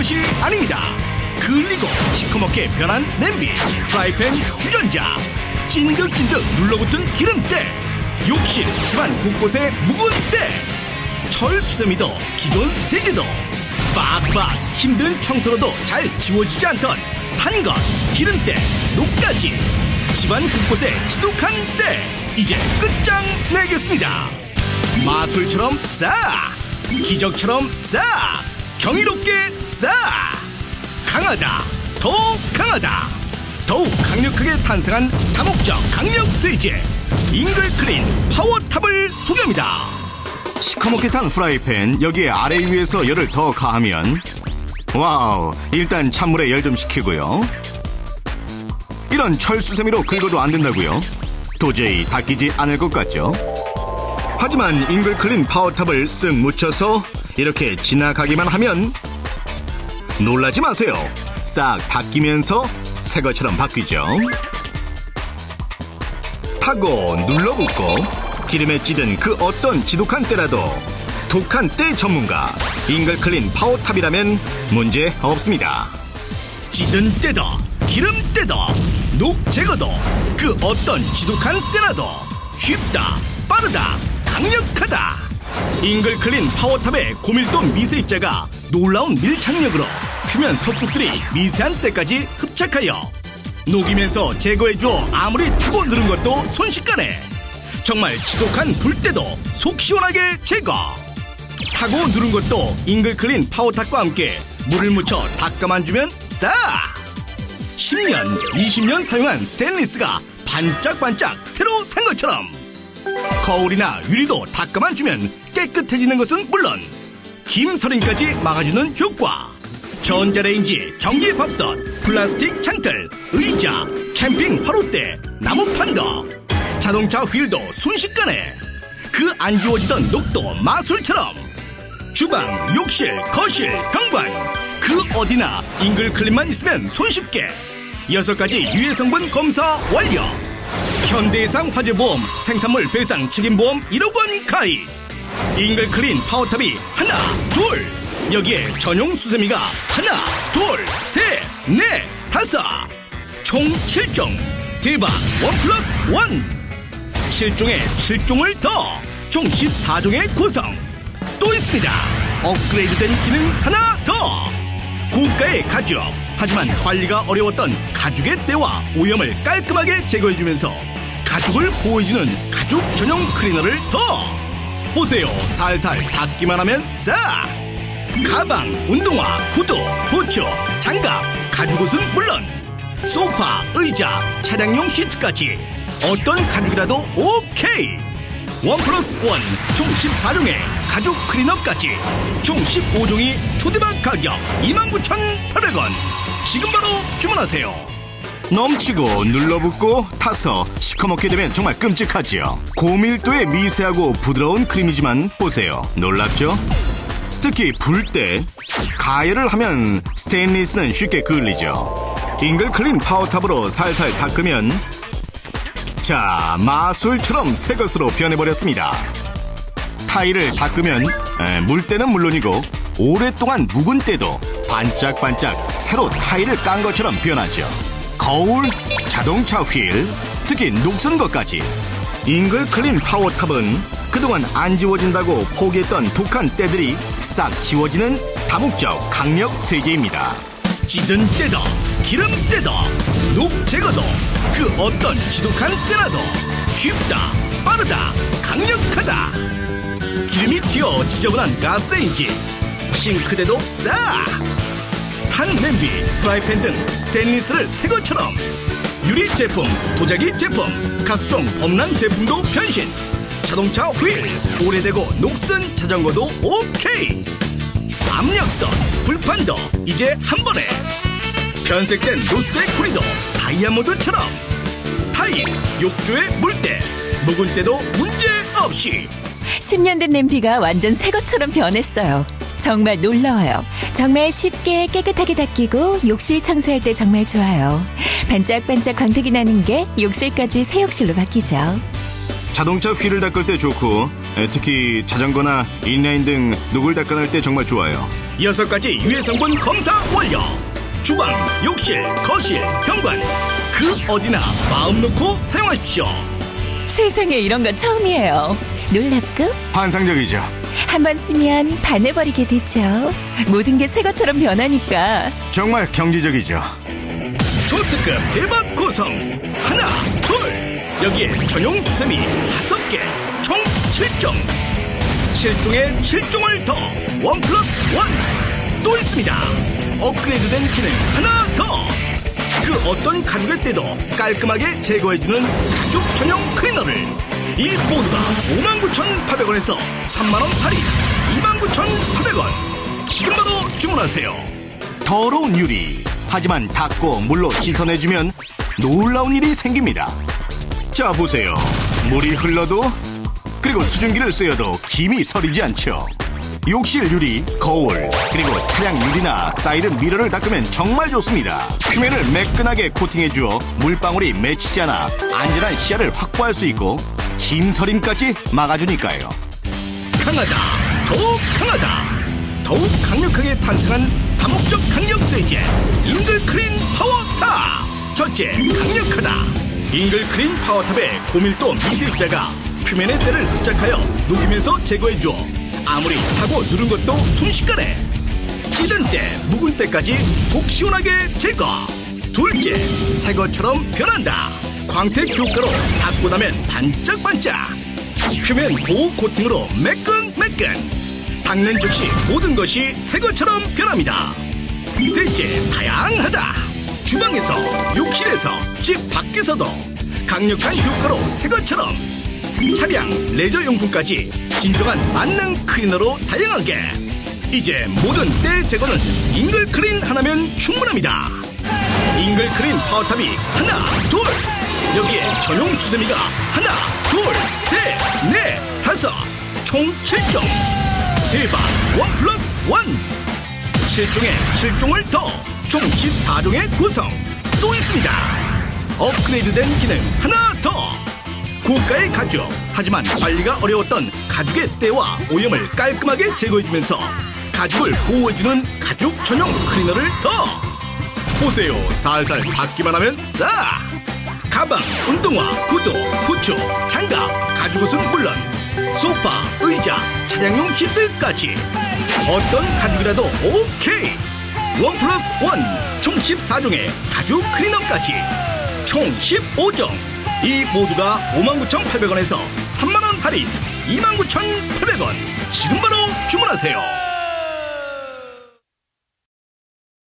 것이 아닙니다. 그리고 시커멓게 변한 냄비, 프라이팬, 주전자, 찐득찐득 눌러붙은 기름때, 욕실, 집안 곳곳에 묵은 때, 철수세미도 기존 세제도 빡빡 힘든 청소로도 잘 지워지지 않던 탄것, 기름때, 녹까지 집안 곳곳에 지독한 때 이제 끝장 내겠습니다. 마술처럼 싹 기적처럼 싹 경이롭게 싹 강하다. 더욱 강하다. 더욱 강력하게 탄생한 다목적 강력 세제 잉글 크린 파워탑을 소개합니다. 시커멓게 탄 프라이팬 여기에 아래 위에서 열을 더 가하면 와우 일단 찬물에 열 좀 식히고요. 이런 철수세미로 긁어도 안 된다고요? 도저히 닦이지 않을 것 같죠? 하지만 잉글클린 파워탑을 쓱 묻혀서 이렇게 지나가기만 하면 놀라지 마세요. 싹 닦이면서 새 것처럼 바뀌죠. 타고 눌러붙고 기름에 찌든 그 어떤 지독한 때라도 독한 때 전문가 잉글클린 파워탑이라면 문제 없습니다. 찌든 때도 기름 때도 녹 제거도 그 어떤 지독한 때라도 쉽다 빠르다 강력하다 잉글클린 파워탑의 고밀도 미세 입자가 놀라운 밀착력으로 표면 속속들이 미세한 때까지 흡착하여 녹이면서 제거해줘 아무리 타고 누른 것도 순식간에 정말 지독한 불때도 속 시원하게 제거. 타고 누른 것도 잉글클린 파워탑과 함께 물을 묻혀 닦아만 주면 싹 10년, 20년 사용한 스테인리스가 반짝반짝 새로 산 것처럼 거울이나 유리도 닦아만 주면 깨끗해지는 것은 물론 김서림까지 막아주는 효과 전자레인지, 전기밥솥, 플라스틱 창틀, 의자, 캠핑 화롯대, 나무판도 자동차 휠도 순식간에 그 안 지워지던 녹도 마술처럼 주방, 욕실, 거실, 현관 그 어디나 잉글클린만 있으면 손쉽게 여섯 가지 유해 성분 검사 완료. 현대해상 화재보험 생산물 배상 책임보험 1억 원 가입. 잉글클린 파워탑이 하나, 둘. 여기에 전용 수세미가 하나, 둘, 셋, 넷, 다섯. 총 7종. 대박 원 플러스 원. 7종에 7종을 더. 총 14종의 구성. 또 있습니다. 업그레이드된 기능 하나 더. 고가의 가죽. 하지만 관리가 어려웠던 가죽의 때와 오염을 깔끔하게 제거해주면서 가죽을 보호해주는 가죽 전용 클리너를 더. 보세요. 살살 닦기만 하면 싹. 가방, 운동화, 구두, 부츠, 장갑, 가죽 옷은 물론 소파, 의자, 차량용 시트까지 어떤 가죽이라도 오케이. 원 플러스 원 총 14종의 가죽 클리너까지 총 15종이 초대박 가격 29,800원 지금 바로 주문하세요 넘치고 눌러붙고 타서 시커멓게 되면 정말 끔찍하지요 고밀도의 미세하고 부드러운 크림이지만 보세요 놀랍죠? 특히 불 때 가열을 하면 스테인리스는 쉽게 그을리죠 잉글클린 파워탑으로 살살 닦으면 자, 마술처럼 새 것으로 변해버렸습니다. 타일을 닦으면 에, 물때는 물론이고 오랫동안 묵은 때도 반짝반짝 새로 타일을 깐 것처럼 변하죠. 거울, 자동차 휠, 특히 녹슨 것까지 잉글 클린 파워탑은 그동안 안 지워진다고 포기했던 독한 때들이 싹 지워지는 다목적 강력 세제입니다. 찌든 때도 기름 때도 녹 제거도 그 어떤 지독한 때라도 쉽다 빠르다 강력하다 기름이 튀어 지저분한 가스레인지 싱크대도 싹 탄 냄비 프라이팬 등 스테인리스를 새 것처럼. 유리 제품 도자기 제품 각종 범람 제품도 변신. 자동차 휠 오래되고 녹슨 자전거도 오케이. 압력선 불판도 이제 한 번에. 변색된 로스의 구리도 다이아몬드처럼. 타일 욕조의 물때. 묵은 때도 문제 없이. 10년 된 냄비가 완전 새 것처럼 변했어요. 정말 놀라워요. 정말 쉽게 깨끗하게 닦이고 욕실 청소할 때 정말 좋아요. 반짝반짝 광택이 나는 게 욕실까지 새 욕실로 바뀌죠. 자동차 휠을 닦을 때 좋고 에, 특히 자전거나 인라인 등 녹을 닦아낼 때 정말 좋아요 여섯 가지 유해 성분 검사 완료. 주방, 욕실, 거실, 현관 그 어디나 마음 놓고 사용하십시오. 세상에 이런 건 처음이에요. 놀랍고 환상적이죠. 한 번 쓰면 반해버리게 되죠. 모든 게 새 것처럼 변하니까. 정말 경제적이죠. 초특급 대박 고성 하나 둘 여기에 전용 수세미 다섯 개총 7종 7종에 7종을 더원 플러스 원또 있습니다 업그레이드된 기능 하나 더 그 어떤 가죽의 때도 깔끔하게 제거해주는 가죽 전용 클리너를 이 모두가 59,800원에서 3만원 할인 29,800원. 지금 바로 주문하세요. 더러운 유리 하지만 닦고 물로 씻어내주면 놀라운 일이 생깁니다. 자 보세요. 물이 흘러도 그리고 수증기를 쓰여도 김이 서리지 않죠 욕실 유리, 거울, 그리고 차량 유리나 사이드 미러를 닦으면 정말 좋습니다. 표면을 매끈하게 코팅해 주어 물방울이 맺히지 않아 안전한 시야를 확보할 수 있고 김서림까지 막아주니까요. 강하다, 더욱 강하다. 더욱 강력하게 탄생한 다목적 강력 세제 잉글크린 파워탑. 첫째, 강력하다. 잉글크린 파워탑의 고밀도 미세입자가 표면의 때를 부착하여 녹이면서 제거해줘. 아무리 타고 누른 것도 순식간에 찌든 때, 묵은 때까지 속 시원하게 제거. 둘째, 새 것처럼 변한다. 광택 효과로 닦고 나면 반짝반짝. 표면 보호 코팅으로 매끈매끈. 닦는 즉시 모든 것이 새 것처럼 변합니다. 셋째, 다양하다. 주방에서, 욕실에서, 집 밖에서도 강력한 효과로 새 것처럼. 차량, 레저 용품까지 진정한 만능 클리너로 다양하게. 이제 모든 때 제거는 잉글크린 하나면 충분합니다. 잉글크린 파워탑이 하나, 둘. 여기에 전용 수세미가 하나, 둘, 셋, 넷, 다섯. 총 7종. 대박 원 플러스 원. 7종에 7종을 더. 총 14종의 구성. 또 있습니다. 업그레이드된 기능 하나 더. 고가의 가죽 하지만 관리가 어려웠던 가죽의 때와 오염을 깔끔하게 제거해주면서 가죽을 보호해주는 가죽 전용 클리너를 더 보세요. 살살 닦기만 하면 싹 가방, 운동화, 구두, 부츠, 장갑, 가죽옷은 물론 소파, 의자, 차량용 시트까지. 어떤 가죽이라도 오케이. 원 플러스 원 총 14종의 가죽 클리너까지. 총 15종 이 모두가 59,800원에서 3만원 할인 29,800원. 지금 바로 주문하세요